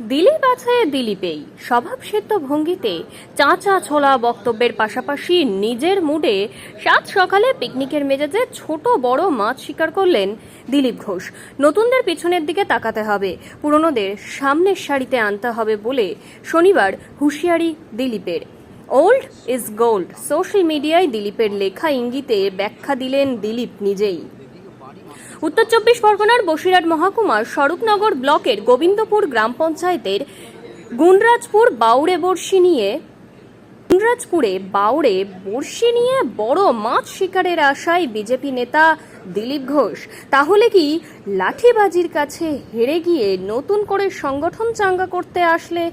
দিলীপ আছে দিলীপেই। স্বভাবসিদ্ধ ভঙ্গিতে চাঁচা ছোলা বক্তব্যের পাশাপাশি নিজের মুডে সাত সকালে পিকনিকের মেজাজে ছোট বড় মাছ শিকার করলেন দিলীপ ঘোষ। নতুনদের পিছনের দিকে তাকাতে হবে। পুরনোদের সামনের সারিতে আনতে হবে বলে শনিবার হুঁশিয়ারি দিলীপের। ওল্ড ইজ গোল্ড সোশ্যাল মিডিয়ায় দিলীপের লেখা ইঙ্গিতে ব্যাখ্যা দিলেন দিলীপ নিজেই। উত্তর চব্বিশ পরগনার বসিরহাট মহকুমার স্বরূপনগর ব্লকের গোবিন্দপুর গ্রাম পঞ্চায়েতের গুণরাজপুর বাউড়ে বর্ষি নিয়ে, গুণরাজপুরে বাউড়ে বর্ষি নিয়ে বড় মাছ শিকারের আশায় বিজেপি নেতা দিলীপ ঘোষ। তাহলে কি লাঠিবাজির কাছে হেরে গিয়ে নতুন করে সংগঠন চাঙ্গা করতে আসলে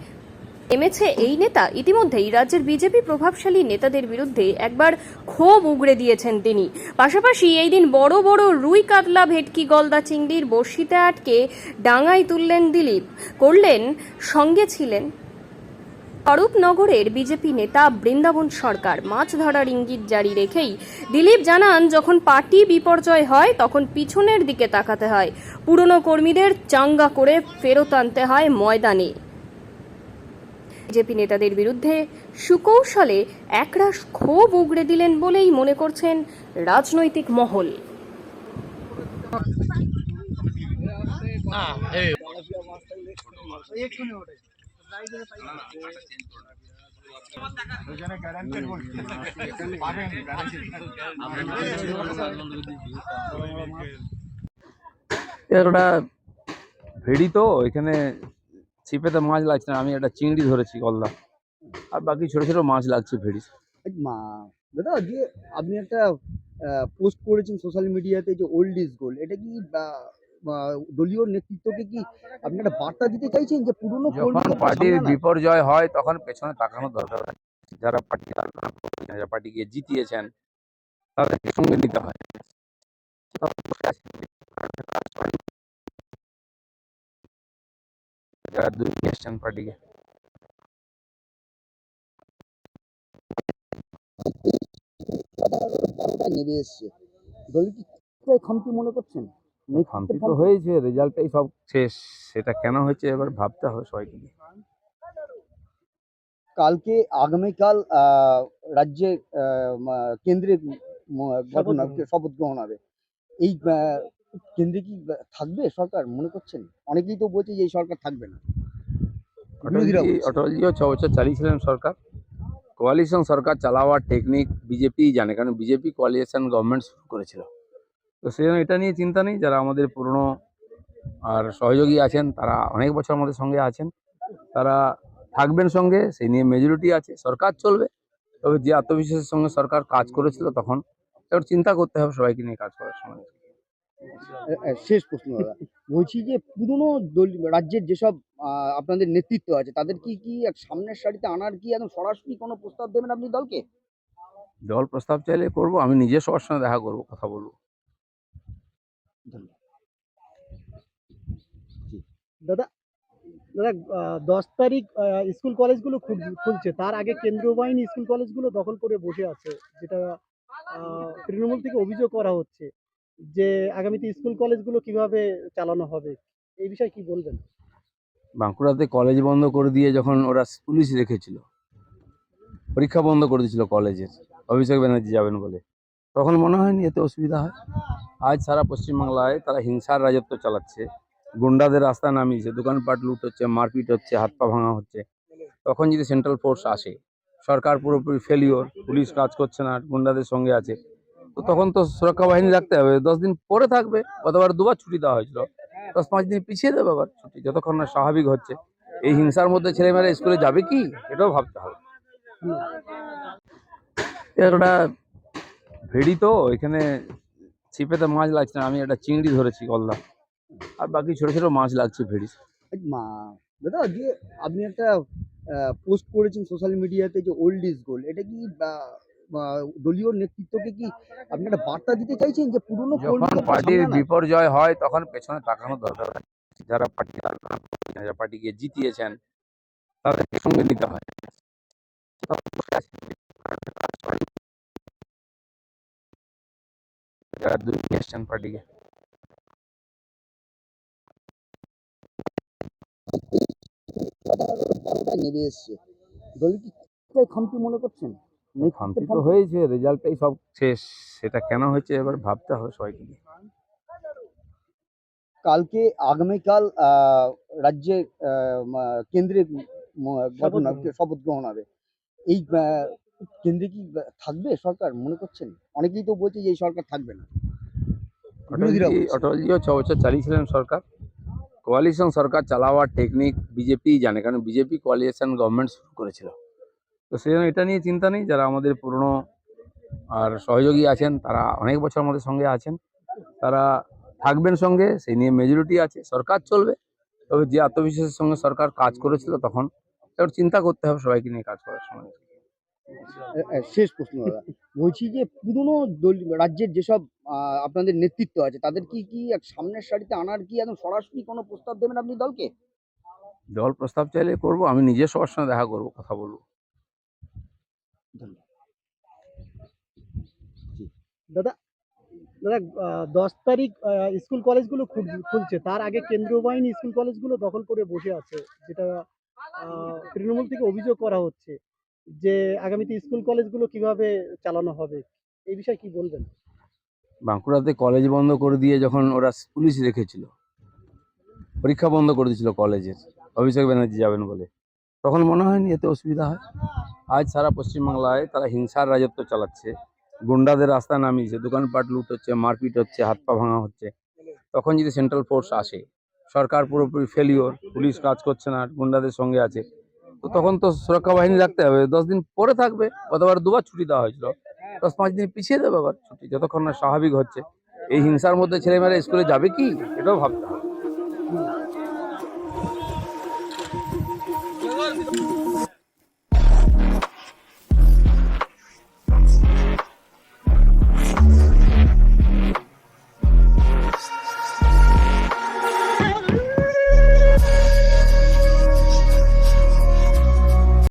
নেমেছে এই নেতা ইতিমধ্যেই রাজ্যের বিজেপি প্রভাবশালী নেতাদের বিরুদ্ধে একবার ক্ষোভ উগড়ে দিয়েছেন তিনি। পাশাপাশি এই দিন বড় বড় রুই কাতলা ভেটকি গলদা চিংড়ির বড়শিতে আটকে ডাঙায় তুললেন দিলীপ। করলেন, সঙ্গে ছিলেন স্বরূপনগরের বিজেপি নেতা বৃন্দাবন সরকার। মাছ ধরার ইঙ্গিত জারি রেখেই দিলীপ জানান, যখন পার্টি বিপর্যয় হয়, তখন পিছনের দিকে তাকাতে হয়। পুরনো কর্মীদের চাঙ্গা করে ফেরত আনতে হয় ময়দানে। বিজেপি নেতাদের বিরুদ্ধে সুকৌশলে একরাশ ক্ষোভ উগড়ে দিলেন বলেই মনে করছেন রাজনৈতিক মহল। ভেড়ি তো, এখানে ছিপেতে মাছ লাগছে না আমি একটা চিংড়ি ধরেছি গলদা আর বাকি ছোট ছোট মাছ লাগছে ভেড়ি মা দাদা যে আপনি একটা পোস্ট করেছেন সোশ্যাল মিডিয়াতে যে ওল্ড ইজ গোল্ড এটা কি দলীয় নেতৃত্বকে কি আপনি একটা বার্তা দিতে চাইছেন যে পুরনো যখন পার্টির বিপর্যয় হয় তখন পেছনে তাকানো দরকার। যারা পার্টি যারা পার্টিকে জিতিয়েছেন তাদেরকে সঙ্গে নিতে হয়। যারা দুর্নীতি এসছেন পার্টিকে। নেমে এসছে দল কি খামতি মনে করছেন শান্তি তো খামতি? হয়েছে রেজাল্টটাই সব শেষ। সেটা কেন হয়েছে এবার ভাবতে হবে সবাইকে কালকে আগামীকাল আহ, রাজ্যে আহ, মা- কেন্দ্রে ম- শপথ গ্রহণ হবে। এই কেন্দ্রে কি থাকবে সরকার? মনে করছেন? অনেকেই তো বলছে যে এই সরকার থাকবে না। অটলজিও ছ বছর চালিয়েছিলেন সরকার। কোয়ালিশন সরকার চালাওয়ার টেকনিক বিজেপি জানে কারণ বিজেপি কোয়ালিশন গভর্নমেন্ট শুরু করেছিল। তো সেই জন্য এটা নিয়ে চিন্তা নেই যারা আমাদের পুরনো আর সহযোগী আছেন তারা অনেক বছর আমাদের সঙ্গে আছেন। তারা থাকবেন সঙ্গে সেই নিয়ে মেজরিটি আছে। সরকার চলবে তবে যে আত্মবিশ্বাসের সঙ্গে সরকার কাজ করেছিল তখন এবার চিন্তা করতে হবে সবাইকে নিয়ে কাজ করার সময়। শেষ প্রশ্ন দাদা। বলছি যে পুরনো দল রাজ্যের যেসব আপনাদের নেতৃত্ব আছে তাদের কি কি এক সামনের সারিতে আনার কি একদম সরাসরি কোনো প্রস্তাব দেবেন আপনি দলকে? দল প্রস্তাব চাইলে করব আমি নিজে সবার সঙ্গে দেখা করব কথা বলব। দাদা দাদা দশ তারিখ স্কুল কলেজগুলো খুল- খুলছে তার আগে কেন্দ্রীয় বাহিনী স্কুল কলেজগুলো দখল করে বসে আছে যেটা তৃণমূল থেকে অভিযোগ করা হচ্ছে। যে আগামীতে স্কুল কলেজগুলো কীভাবে চালানো হবে, এই বিষয়ে কি বলবেন? বাঁকুড়াতে কলেজ বন্ধ করে দিয়ে যখন ওরা পুলিশ রেখেছিল, পরীক্ষা বন্ধ করে দিয়েছিল কলেজের, অভিষেক ব্যানার্জি যাবেন বলে, তখন মনে হয়নি এতে অসুবিধা হয়? আজ সারা পশ্চিমবাংলায় তারা হিংসার রাজত্ব চালাচ্ছে, গুন্ডাদের রাস্তায় নামিয়েছে, দোকানপাট লুট হচ্ছে, মারপিট হচ্ছে, হাত পা ভাঙা হচ্ছে, তখন যদি সেন্ট্রাল ফোর্স আসে, সরকার পুরোপুরি ফেলিওর পুলিশ কাজ করছে না, গুন্ডাদের সঙ্গে আছে তো তখন তো সুরক্ষা বাহিনী রাখতে হবে। দশ দিন পরে থাকবে, গতবার দুবার ছুটি দেওয়া হয়েছিল। দশ পাঁচ দিন পিছিয়ে দেবে আবার ছুটি, যতক্ষণ না স্বাভাবিক হচ্ছে। এই হিংসার মধ্যে ছেলেমেয়েরা স্কুলে যাবে কি? এটাও ভাবতে হবে। এর ওটা ভেড়ি তো, এখানে ছিপেতে মাছ লাগছে না, আমি একটা চিংড়ি ধরেছি গলদা। আর বাকি ছোট ছোট মাছ লাগছে ভেড়ি। মা, দাদা, যে আপনি একটা পোস্ট করেছেন সোশ্যাল মিডিয়াতে যে ওল্ড ইজ গোল্ড এটা কি দলীয় নেতৃত্বকে কি আপনি একটা বার্তা দিতে চাইছেন যে পুরনো যখন পার্টির বিপর্যয় হয় তখন পেছনে তাকানো দরকার যারা পার্টি যারা পার্টিকে জিতিয়েছেন তাদেরকে সঙ্গে নিতে হয়। পার্টিকে। নেমে এসছে। দল কি খামতি মনে করছেন? খামতি তো হয়েছে রেজাল্টটাই সব শেষ। সেটা কেন হয়েছে এবার ভাবতে হবে সবাইকে কালকে আগামীকাল আহ, রাজ্যে কেন্দ্রে। শপথ গ্রহণ হবে। এই কেন্দ্রে কি থাকবে সরকার মনে করছেন? অনেকেই তো বলছে যে এই সরকার থাকবে না। অটলজিও ছ বছর চালিয়েছিলেন সরকার। কোয়ালিশন সরকার চালাওয়ার টেকনিক বিজেপি জানে কারণ বিজেপি কোয়ালিশন গভর্নমেন্ট শুরু করেছিল। তো সেই জন্য এটা নিয়ে চিন্তা নেই। যারা আমাদের পুরনো আর সহযোগী আছেন তারা অনেক বছর আমাদের সঙ্গে আছেন। তারা থাকবেন সঙ্গে সেই নিয়ে মেজরিটি আছে। সরকার চলবে তবে যে আত্মবিশ্বাসের সঙ্গে সরকার কাজ করেছিল তখন এবার চিন্তা করতে হবে সবাইকে নিয়ে কাজ করার সময়। শেষ প্রশ্ন বলছি যে পুরনো রাজ্যের যেসব আপনাদের নেতৃত্ব আছে তাদের কি কি এক সামনের সারিতে আনার কি একদম সরাসরি কোনো প্রস্তাব দেবেন আপনি দলকে? দল প্রস্তাব চাইলে করব আমি নিজে সবার সঙ্গে দেখা করব কথা বলব। দাদা দাদা দশ তারিখ স্কুল কলেজগুলো খুল- খুলছে। তার আগে কেন্দ্রীয় বাহিনী স্কুল কলেজগুলো দখল করে বসে আছে যেটা তৃণমূল থেকে অভিযোগ করা হচ্ছে যে আগামীতে স্কুল কলেজগুলো কীভাবে চালানো হবে। এই বিষয়ে কি বলবেন? বাঁকুড়াতে কলেজ বন্ধ করে দিয়ে যখন ওরা পুলিশ রেখেছিল পরীক্ষা বন্ধ করে দিয়েছিল কলেজের অভিষেক ব্যানার্জি যাবেন বলে তখন মনে হয়নি এতে অসুবিধা হয়? আজ সারা পশ্চিমবাংলায় তারা হিংসার রাজত্ব চালাচ্ছে। গুন্ডাদের রাস্তায় নামিয়েছে, দোকানপাট লুট হচ্ছে, মারপিট হচ্ছে, হাত পা ভাঙা হচ্ছে। তখন যদি সেন্ট্রাল ফোর্স আসে, সরকার পুরোপুরি ফেলিওর পুলিশ কাজ করছে না, গুন্ডাদের সঙ্গে আছে, তো তখন তো সুরক্ষা বাহিনী রাখতে হবে। দশ দিন পরে থাকবে, গতবার দুবার ছুটি দেওয়া হয়েছিল। দশ পাঁচ দিন পিছিয়ে দেবে আবার ছুটি, যতক্ষণ না স্বাভাবিক হচ্ছে। এই হিংসার মধ্যে ছেলেমেয়েরা স্কুলে যাবে কি? এটাও ভাবতে হবে।